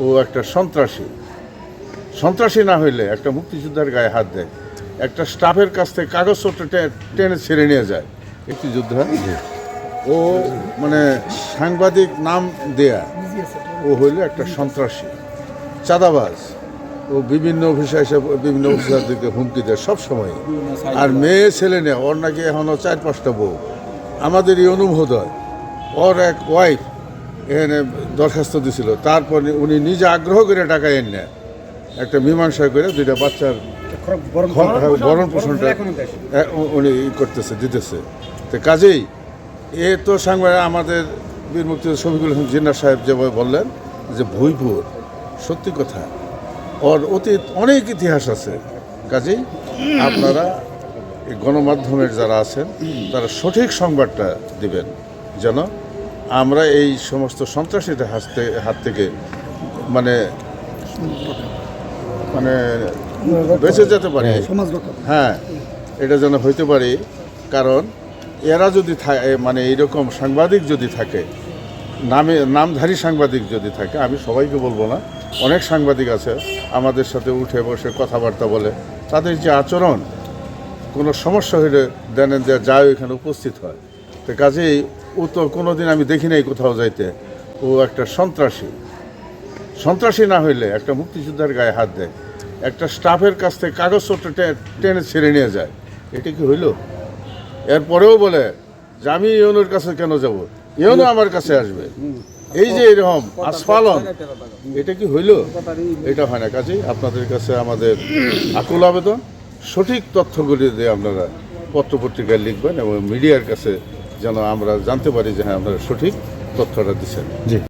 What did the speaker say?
ও একটা সন্ত্রাসী। সন্ত্রাসী না হইলে একটা মুক্তিযোদ্ধার গায়ে হাত দেয়। একটা স্টাফের কাছ থেকে কাগজপত্র টেনে ছেড়ে নিয়ে যায়। একটি যোদ্ধা ও মানে সাংবাদিক নাম দেয়া। ও হইল একটা সন্ত্রাসী। চাঁদাবাজ। ও বিভিন্ন অফিসে এসে বিভিন্ন অফিসারদেরকে হুমকি দেয় সবসময় আর মেয়ে ছেলে নেই। ওর নাকি এখনও চার পাঁচটা বউ। আমাদের এই হয় ওর এক ওয়াইফ এখানে দরখাস্ত দিছিল। তারপর উনি নিজে আগ্রহ করে টাকা এনে একটা মীমাংসা করে দুইটা বাচ্চার ভরণ পোষণটা উনি ই করতেছে দিতেছে। তো কাজেই এ তো সাংবাদিক আমাদের বীর মুক্তি শফিকুল হাসান জিন্না সাহেব যেভাবে বললেন যে ভুইপুর সত্যি কথা। ওর অতীত অনেক ইতিহাস আছে। কাজেই আপনারা এই গণমাধ্যমের যারা আছেন তারা সঠিক সংবাদটা দিবেন যেন আমরা এই সমস্ত সন্ত্রাসীদের হাত থেকে হাত থেকে মানে মানে বেঁচে যেতে পারি। হ্যাঁ এটা যেন হইতে পারে। কারণ এরা যদি মানে এইরকম সাংবাদিক যদি থাকে নামে নামধারী সাংবাদিক যদি থাকে আমি সবাইকে বলব না অনেক সাংবাদিক আছে আমাদের সাথে উঠে বসে কথাবার্তা বলে তাদের যে আচরণ কোনো সমস্যা হলে দেন যে যায় এখানে উপস্থিত হয়। তো কাজেই ও তো কোনো দিন আমি দেখি নাই কোথাও যাইতে। ও একটা সন্ত্রাসী। সন্ত্রাসী না হইলে একটা মুক্তিযোদ্ধার গায়ে হাত দেয়। একটা স্টাফের কাছ থেকে কাগজপত্র টেনে ছেড়ে নিয়ে যায়। এটা কি হইল? এরপরেও বলে, যে আমি ইউনোর কাছে কেন যাব? ইউনো আমার কাছে আসবে। এই যে এরকম আস্ফালন, এটা কি হইল? এটা হয় না। কাজেই আপনাদের কাছে আমাদের আকুল আবেদন। সঠিক তথ্যগুলি দিয়ে আপনারা পত্রপত্রিকায় লিখবেন এবং মিডিয়ার কাছে যেন আমরা জানতে পারি যে হ্যাঁ আপনারা সঠিক তথ্যটা দিচ্ছেন। জি।